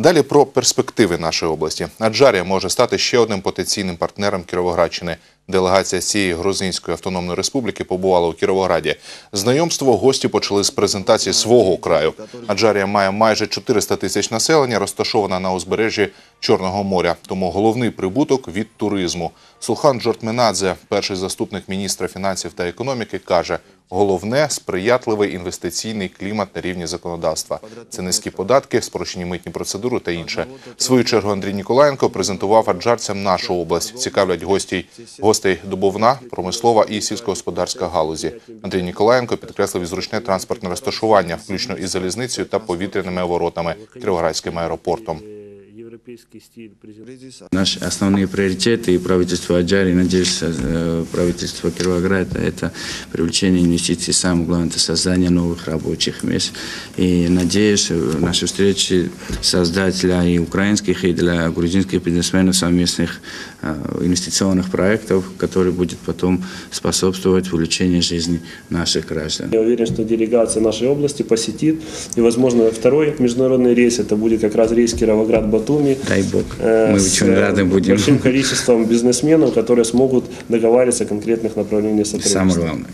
Далі про перспективи нашої області. Аджарія може стати ще одним потенційним партнером Кіровоградщини. Делегація цієї Грузинської автономної республіки побувала у Кіровограді. Знайомство гості почали з презентації свого краю. Аджарія має майже 400 тисяч населення, розташована на узбережжі Чорного моря. Тому головний прибуток від туризму. Сулхан Джортменадзе, перший заступник міністра фінансів та економіки, каже: головне сприятливий інвестиційний клімат на рівні законодавства. Це низькі податки, спрощені митні процедури та інше. В свою чергу Андрій Ніколаєнко презентував аджарцям нашу область. Цікавлять гостей гостей добувна, промислова і сільськогосподарська галузі. Андрій Ніколаєнко підкреслив і зручне транспортне розташування, включно із залізницею та повітряними воротами Кіровоградським аеропортом. Европейский стиль президента. Наши основные приоритеты и правительство Аджари, надеюсь, э, правительство Кировограда – это привлечение инвестиций, самое главное – это создание новых рабочих мест. И надеюсь, э, наши встречи создать для и украинских, и для грузинских бизнесменов совместных э, инвестиционных проектов, которые будет потом способствовать увеличению жизни наших граждан. Я уверен, что делегация нашей области посетит. И, возможно, второй международный рейс, это будет как раз рейс Кировоград-Батуми. Дай Бог, э, мы с, очень э, рады будем. Большим количеством бизнесменов, которые смогут договариваться о конкретных направлениях Самое сотрудничества. главное.